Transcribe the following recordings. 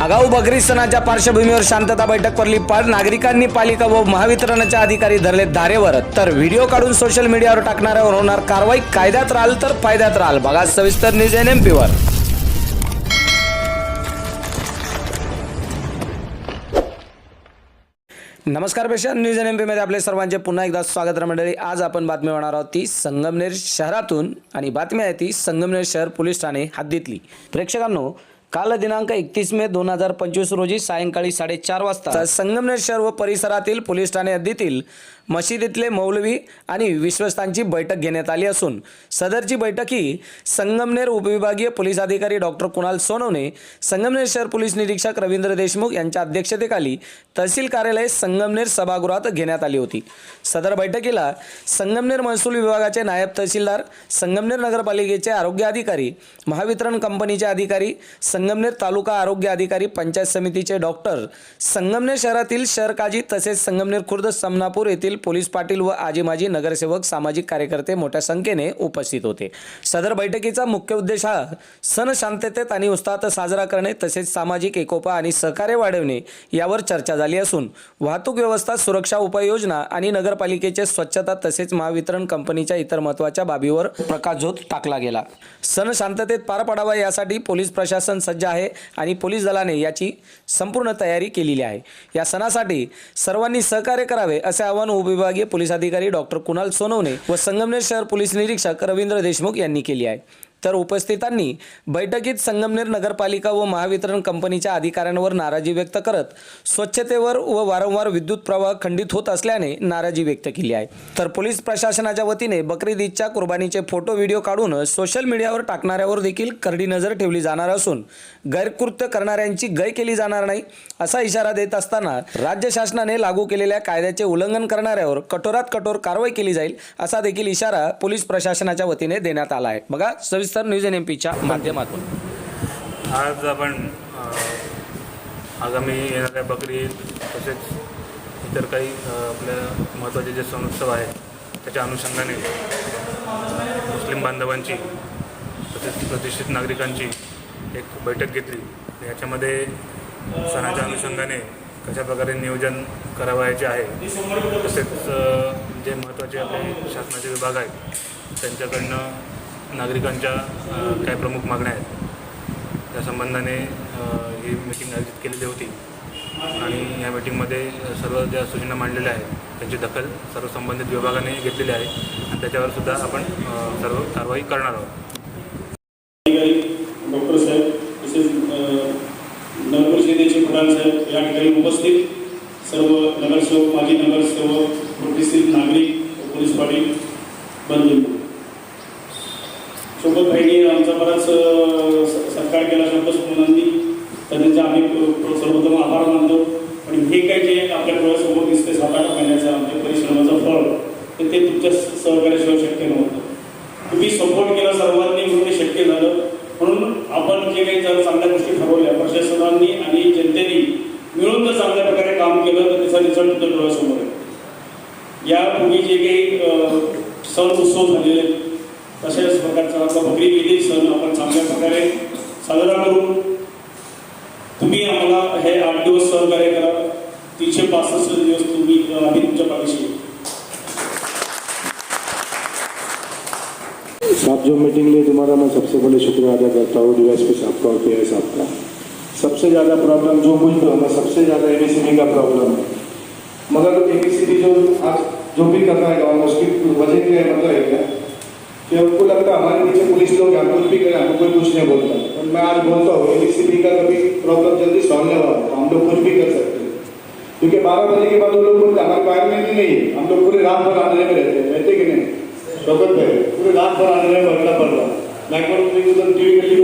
आगाऊ बकरी सणाच्या पार्श्वभूमीवर शांतता बैठक पडली पार नागरिकांनी पालिका व महावितरणचे अधिकारी धरले धारेवर तर व्हिडिओ काढून सोशल मीडियावर टाकणाऱ्यावर होणार कारवाई कायद्यात राहाल तर फायद्यात राहाल बघा सविस्तर न्यूज एन एम पीवर. नमस्कार पेशा न्यूज एन एम पीमध्ये आपले सर्वांचे पुन्हा एकदा स्वागत मंडळी. आज आपण बातमी होणार आहोत ती संगमनेर शहरातून आणि बातमी आहे ती संगमनेर शहर पोलीस ठाणे हद्दीतली. प्रेक्षकांनो काल दिनांक एकतीस मे दोन हजार पंचवीस रोजी सायंकाळी साडेचार वाजता संगमनेर शहर व परिसरातील पोलीस ठाणे हद्दीतील मशिदीतले मौलवी आणि विश्वस्तांची बैठक घेण्यात आली असून सदरची बैठक ही संगमनेर उपविभागीय पोलीस अधिकारी डॉक्टर कुणाल सोनवणे संगमनेर शहर पोलीस निरीक्षक रवींद्र देशमुख यांच्या अध्यक्षतेखाली तहसील कार्यालय संगमनेर सभागृहात घेण्यात आली होती. सदर बैठकीला संगमनेर महसूल विभागाचे नायब तहसीलदार संगमनेर नगरपालिकेचे आरोग्य अधिकारी महावितरण कंपनीचे अधिकारी संगमनेर तालुका आरोग्य अधिकारी पंचायत समितीचे डॉक्टर संगमनेर शहरातील शहर काजी तसेच संगमनेर खुर्द समनापूर येथील पोलीस पाटील व आजी माजी नगरसेवक सामाजिक कार्यकर्ते मोठ्या संख्येने उपस्थित होते. सदर बैठकीचा मुख्य उद्देश हा सण शांततेत आणि उत्साहात साजरा करणे तसेच सामाजिक एकोपा आणि सहकार्य वाढवणे यावर चर्चा झाली असून वाहतूक व्यवस्था सुरक्षा उपाययोजना आणि नगरपालिकेचे स्वच्छता तसेच महावितरण कंपनीच्या इतर महत्त्वाच्या बाबीवर प्रकाशझोत टाकला गेला. सण शांततेत पार पडावा यासाठी पोलीस प्रशासन सज्ज आहे आणि पोलीस दलाने याची संपूर्ण तयारी केलेली आहे. या सणासाठी सर्वांनी सहकार्य करावे असे आवाहन उपविभागीय पोलीस अधिकारी डॉक्टर कुणाल सोनवणे व संगमनेर शहर पोलीस निरीक्षक रवींद्र देशमुख यांनी केली आहे. तर उपस्थितांनी बैठकीत संगमनेर नगरपालिका व महावितरण कंपनीच्या अधिकाऱ्यांवर नाराजी व्यक्त करत स्वच्छतेवर व वारंवार विद्युत प्रवाह खंडित होत असल्याने नाराजी व्यक्त केली आहे. तर पोलीस प्रशासनाच्या वतीने बकरीद ईदच्या कुर्बानीचे फोटो व्हिडिओ काढून सोशल मीडियावर टाकणाऱ्यावर देखील करडी नजर ठेवली जाणार असून गैरकृत्य करणाऱ्यांची गय केली जाणार नाही असा इशारा देत असताना राज्य शासनाने लागू केलेल्या कायद्याचे उल्लंघन करणाऱ्यावर कठोरात कठोर कारवाई केली जाईल असा देखील इशारा पोलीस प्रशासनाच्या वतीने देण्यात आला आहे. बघा सविस्तर न्यूज एन एम पीच्या माध्यमातून. आज आपण आगामी येणाऱ्या बकरी ईद तसेच इतर काही आपल्या महत्त्वाचे जे सण उत्सव आहेत त्याच्या अनुषंगाने मुस्लिम बांधवांची तसेच प्रतिष्ठित नागरिकांची एक बैठक घेतली. याच्यामध्ये सणाच्या अनुषंगाने कशा प्रकारे नियोजन करावयाचे आहे तसेच जे महत्त्वाचे आपले शासनाचे विभाग आहेत त्यांच्याकडनं नागरिकांच्या काही प्रमुख मागण्या आहेत. त्या संबंधाने ही मीटिंग आयोजित केलेली होती. आणि या मीटिंगमध्ये सर्व ज्या सूचना मांडलेल्या आहेत त्यांची दखल सर्व संबंधित विभागाने घेतलेली आहे. आणि त्याच्यावर सुद्धा आपण सर्व कारवाई करणार आहोत. डॉक्टर साहेब तसेच नगरपरिषदेचे प्रधान साहेब या ठिकाणी उपस्थित सर्व नगरसेवक माजी नगरसेवक प्रतिष्ठित नागरिक पोलीस पाटील बंधू. सोबत भाईंनी आमचा बराच सत्कार केला शब्दसमोरांनी तर त्यांचा आम्ही सर्वप्रथम आभार मानतो. आणि हे काही जे आपल्या डोळ्यासमोर दिसते सात आठ महिन्याचं आमच्या परिश्रमाचं फळ तर ते तुमच्या सहकार्याशिवाय शक्य नव्हतं. तुम्ही सपोर्ट केला सर्वांनी म्हणून ते शक्य झालं. म्हणून आपण जे काही जर चांगल्या गोष्टी ठरवल्या प्रशासनांनी आणि जनतेने मिळून जर चांगल्या प्रकारे काम केलं तर त्याचा रिझल्ट तुमच्या डोळ्यासमोर आहे. यापूर्वी जे काही सण उत्सव झालेले सण आपण चांगल्या प्रकारे साजरा करू. तुम्ही आम्हाला हे आठ दिवस सहकार्य करा. तीनशे पासष्ट दिवस तुम्ही आम्ही तुमच्या पाठीशी साहब, जो मीटिंग ली तुम्हारा मैं सबसे पहले शुक्रिया अदा करता हूँ डीएसपी साहब का और पी साहब का। सबसे ज़्यादा प्रॉब्लम जो मुझ पर है सबसे ज़्यादा एबीसीबी का प्रॉब्लम है। मगर एबीसीबी जो आज, जो भी कर रहा है, गाँव में उसकी वजह क्या है मतलब है। क्या कि उनको लगता है हमारे नीचे पुलिस लोग हैं कुछ भी करें हमको कोई कुछ नहीं बोलता। और मैं आज बोलता हूँ एबीसीबी का कभी प्रॉब्लम जल्दी सॉल्व नहीं हुआ हम लोग कुछ भी कर सकते हैं। क्योंकि बारह बजे के बाद वो लोग बोलते हमारे बाहर में नहीं है। हम लोग पूरे रात भर आंदोलन में रहते हैं रहते कि नहीं? शोभत भाई पूरे रात भर आंदोलन में भरना पड़ रहा लगभग तुम्हें उधर टीवी गली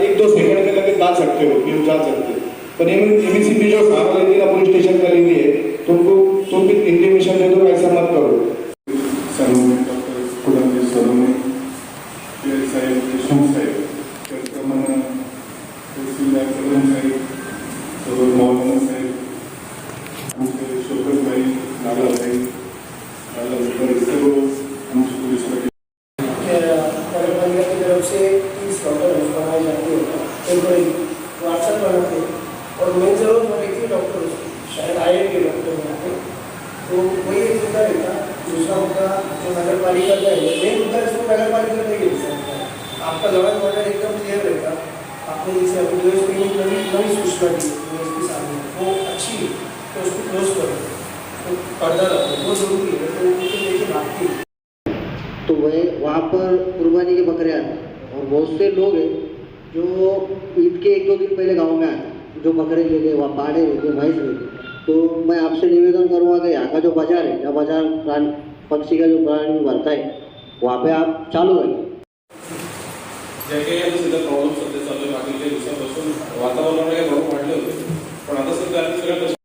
एक दो सेकंड के लगे जा सकते हो फिर जा सकते हो पर एमसीपी जो सारा लेती है पुलिस स्टेशन का लेती है तुमको तुम भी इंटीमेशन आपने जैसे अभी नवी नवी सूचना दी इसके सामने वो अच्छी है तो उसको क्लोज करो तो पर्दा रखो। वो ज़रूरी है। तो वो देखिए भागती है तो वह वहाँ पर कुर्बानी के बकरे आते हैं। और बहुत से लोग हैं जो ईद के एक दो दिन पहले गाँव में आए जो बकरे ले गए वहाँ पाड़े ले गए भैंस ले गए। तो मैं आपसे निवेदन करूँगा कि यहाँ का जो बाज़ार है या बाज़ार प्राण पक्षी का जो प्राणी भरता है वहाँ पे आप चालू रखें వాతావరణంలో పండ్లు ఇప్పుడు అందరూ